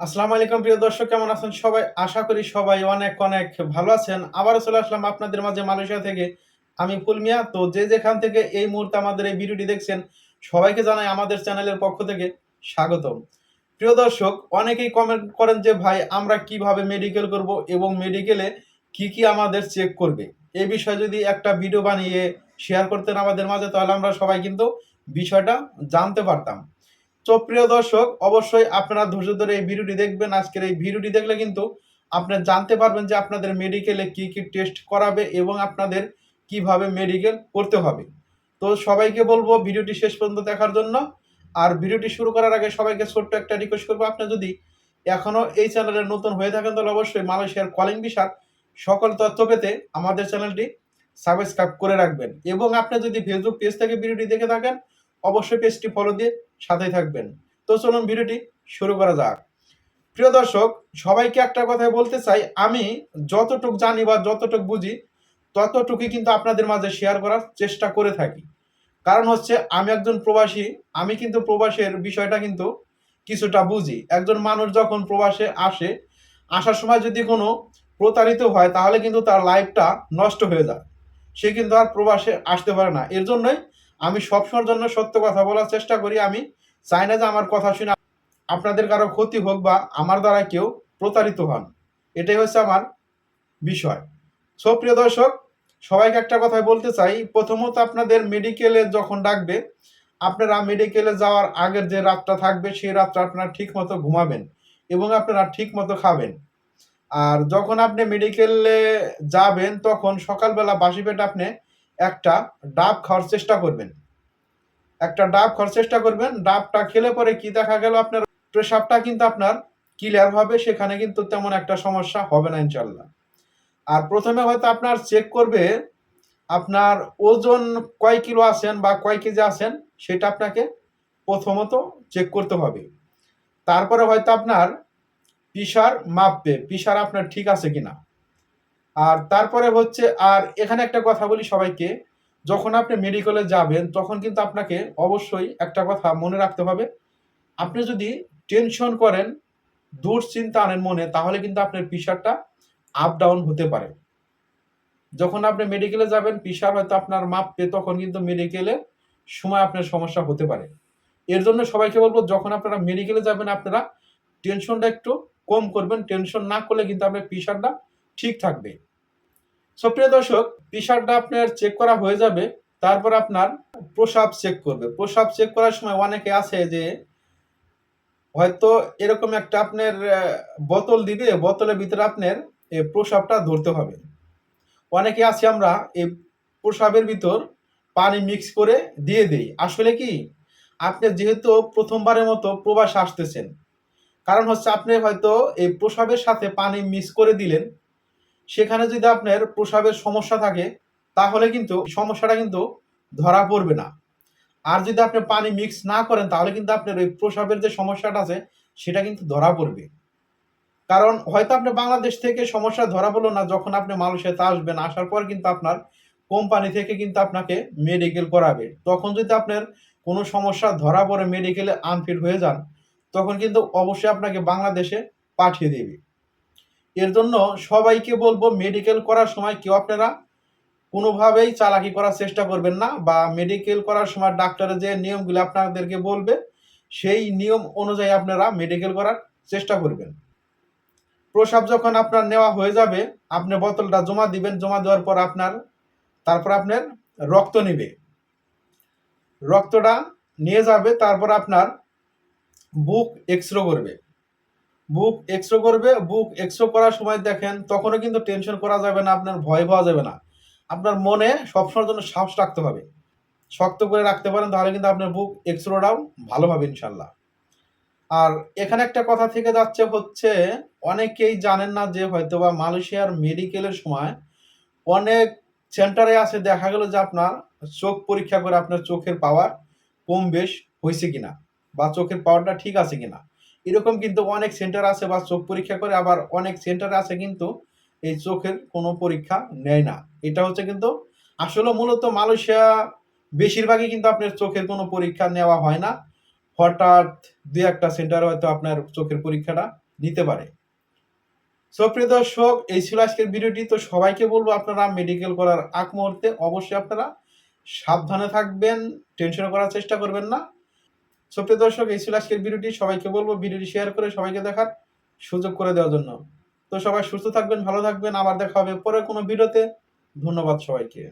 আসসালামু আলাইকুম, প্রিয় দর্শক, কেমন আছেন সবাই? আশা করি সবাই অনেক অনেক ভালো আছেন। আবারও চলে আসলাম আপনাদের মাঝে মালয়েশিয়া থেকে। আমি ফুলমিয়া তো যে যেখান থেকে এই মুহূর্তে আমাদের এই ভিডিওটি দেখছেন, সবাইকে জানাই আমাদের চ্যানেলের পক্ষ থেকে স্বাগতম। প্রিয় দর্শক, অনেকেই কমেন্ট করেন যে, ভাই, আমরা কীভাবে মেডিকেল করব এবং মেডিকেলে কি কি আমাদের চেক করবে? এই বিষয়ে যদি একটা ভিডিও বানিয়ে শেয়ার করতেন আমাদের মাঝে, তাহলে আমরা সবাই কিন্তু বিষয়টা জানতে পারতাম। তো প্রিয় দর্শক, অবশ্যই আপনারা ধৈর্য ধরে এই ভিডিওটি দেখবেন। আজকের এই ভিডিওটি দেখলে কিন্তু আপনারা জানতে পারবেন যে আপনাদের মেডিকেলে কি কি টেস্ট করাবে এবং আপনাদের কীভাবে মেডিকেল করতে হবে। তো সবাইকে বলব, ভিডিওটি শেষ পর্যন্ত দেখার জন্য। আর ভিডিওটি শুরু করার আগে সবাইকে ছোট্ট একটা রিকোয়েস্ট করব। আপনি যদি এখনও এই চ্যানেলে নতুন হয়ে থাকেন, তাহলে অবশ্যই মালয়েশিয়ার কলিং ভিসার সকল তথ্য পেতে আমাদের চ্যানেলটি সাবস্ক্রাইব করে রাখবেন। এবং আপনি যদি ফেসবুক পেজ থেকে ভিডিওটি দেখে থাকেন অবশ্যই পেজটি ফলো দিয়ে সাথেই থাকবেন। তো চলুন ভিডিওটি শুরু করা যাক। প্রিয় দর্শক, সবাইকে একটা কথাই বলতে চাই। আমি যতটুক জানি বা যতটুক বুঝি, ততটুকুই কিন্তু আপনাদের মাঝে শেয়ার করার চেষ্টা করে থাকি। কারণ হচ্ছে, আমি একজন প্রবাসী, আমি কিন্তু প্রবাসের বিষয়টা কিন্তু কিছুটা বুঝি। একজন মানুষ যখন প্রবাসে আসে, আসার সময় যদি কোনো প্রতারিত হয়, তাহলে কিন্তু তার লাইফটা নষ্ট হয়ে যায়। সে কিন্তু আর প্রবাসে আসতে পারে না। এর জন্যই আমি সবসময়ের জন্য সত্য কথা বলার চেষ্টা করি। আমি চাই না যে আমার কথা শুনে আপনাদের কারও ক্ষতি হোক বা আমার দ্বারা কেউ প্রতারিত হন। এটাই হচ্ছে আমার বিষয়। সো, প্রিয় দর্শক, সবাইকে একটা কথাই বলতে চাই। প্রথমত আপনাদের মেডিকেলে যখন ডাকবে, আপনারা মেডিকেলে যাওয়ার আগের যে রাতটা থাকবে, সেই রাতটা আপনারা ঠিক মতো ঘুমাবেন এবং আপনারা ঠিক মতো খাবেন। আর যখন আপনি মেডিকেলে যাবেন, তখন সকালবেলা বাসি পেটে আপনি একটা ডাব খাওয়ার চেষ্টা করবেন। একটা ডাব খাওয়ার চেষ্টা করবেন, ডাবটা খেলে পরে কি দেখা গেল আপনার প্রেশারটা কিন্তু আপনার ক্লিয়ার হবে, সেখানে কিন্তু তেমন একটা সমস্যা হবে না ইনশাল্লাহ আর প্রথমে হয়তো আপনার চেক করবে, আপনার ওজন কয় কিলো আছেন বা কয় কেজি আছেন, সেটা আপনাকে প্রথমত চেক করতে হবে। তারপরে হয়তো আপনার পিসার মাপবে পিসার আপনার ঠিক আছে কিনা। আর তারপরে হচ্ছে, আর এখানে একটা কথা বলি সবাইকে, যখন আপনি মেডিকেলে যাবেন, তখন কিন্তু আপনাকে অবশ্যই একটা কথা মনে রাখতে হবে। আপনি যদি টেনশন করেন, দুশ্চিন্তা আনেন মনে, তাহলে কিন্তু আপনার প্রেশারটা আপ ডাউন হতে পারে। যখন আপনি মেডিকেলে যাবেন প্রেশার হয়তো আপনার মাপবে, তখন কিন্তু মেডিকেলে সময় আপনার সমস্যা হতে পারে। এর জন্য সবাইকে বলব, যখন আপনারা মেডিকেলে যাবেন, আপনারা টেনশনটা একটু কম করবেন। টেনশন না করলে কিন্তু আপনার প্রেশারটা ঠিক থাকবে। সো প্রিয় দর্শক প্রেশারটা আপনার চেক করা হয়ে যাবে, তারপর আপনার প্রসাব চেক করবে। প্রসাব চেক করার সময় অনেকে আছে যে, হয়তো এরকম একটা আপনার বোতল দিবে, বোতলের ভিতরে আপনার, এই প্রসাবটা ধরতে হবে। অনেকে আছে আমরা, এই প্রসাবের ভিতর পানি মিক্স করে দিয়ে দেই। আসলে কি? আপনি যেহেতু প্রথমবারের মতো প্রবাস আসতেছেন, কারণ হচ্ছে আপনি হয়তো এই প্রসাবের সাথে পানি মিক্স করে দিলেন সেখানে যদি আপনার প্রসাবের সমস্যা থাকে, তাহলে কিন্তু সমস্যাটা কিন্তু ধরা পড়বে না। আর যদি আপনি পানি মিক্স না করেন, তাহলে কিন্তু আপনার ওই প্রসাবের যে সমস্যাটা আছে, সেটা কিন্তু ধরা পড়বে। কারণ হয়তো আপনি বাংলাদেশ থেকে সমস্যা ধরা পড়ল না, যখন আপনি মালয়েশিয়াতে আসবেন, আসার পর কিন্তু আপনার কোম্পানি থেকে কিন্তু আপনাকে মেডিকেল করাবে। তখন যদি আপনার কোনো সমস্যা ধরা পড়ে মেডিকেলে আনফিট হয়ে যান, তখন কিন্তু অবশ্যই আপনাকে বাংলাদেশে পাঠিয়ে দেবে। এর জন্য সবাইকে বলব মেডিকেল করার সময় কেউ আপনারা কোনোভাবেই চালাকি করার চেষ্টা করবেন না বা মেডিকেল করার সময় ডাক্তারের যে নিয়মগুলো আপনাদেরকে বলবে, সেই নিয়ম অনুযায়ী আপনারা মেডিকেল করার চেষ্টা করবেন। প্রসাব যখন আপনার নেওয়া হয়ে যাবে, আপনি বোতলটা জমা দিবেন, জমা দেওয়ার পর আপনার, তারপর আপনার রক্ত নেবে। রক্তটা নিয়ে যাবে, তারপর আপনার বুক এক্সরে করবে। বুক এক্সরে করবে, বুক এক্সরে করার সময় দেখেন তখনও কিন্তু টেনশন করা যাবে না, আপনার ভয় পাওয়া যাবে না। আপনার মনে সবসময়ের জন্য সাহস রাখতে হবে। শক্ত করে রাখতে পারেন, তাহলে কিন্তু আপনার বুক এক্সরেটাও ভালো হবে ইনশাল্লাহ আর এখানে একটা কথা থেকে যাচ্ছে হচ্ছে, অনেকেই জানেন না যে হয়তো বা মালয়েশিয়ার মেডিকেলের সময় অনেক সেন্টারে আছে দেখা গেল যে আপনার চোখ পরীক্ষা করে আপনার চোখের পাওয়ার কম বেশ হয়েছে কিনা বা চোখের পাওয়ারটা ঠিক আছে কিনা। এরকম কিন্তু অনেক সেন্টার আছে বা চোখ পরীক্ষা করে, আবার অনেক সেন্টার আছে কিন্তু এই চোখের কোনো পরীক্ষা নেয় না। এটা হচ্ছে কিন্তু আসলে মূলত মালয়েশিয়া বেশিরভাগই কিন্তু আপনার চোখের কোনো পরীক্ষা নেওয়া হয় না। হঠাৎ দুই একটা সেন্টারে হয়তো আপনার চোখের পরীক্ষাটা নিতে পারে। সো প্রিয় দর্শক, এই ছিল আজকের ভিডিওটি। তো সবাইকে বলব, আপনারা মেডিকেল করার আগ মুহূর্তে অবশ্যই আপনারা সাবধানে থাকবেন টেনশন করার চেষ্টা করবেন না। সো প্রিয় দর্শক, এই ছিল আজকের ভিডিওটি। সবাইকে বলব ভিডিওটি শেয়ার করে সবাইকে দেখার সুযোগ করে দেওয়ার জন্য। তো সবাই সুস্থ থাকবেন, ভালো থাকবেন। আবার দেখা হবে পরে কোনো ভিডিওতে। ধন্যবাদ সবাইকে।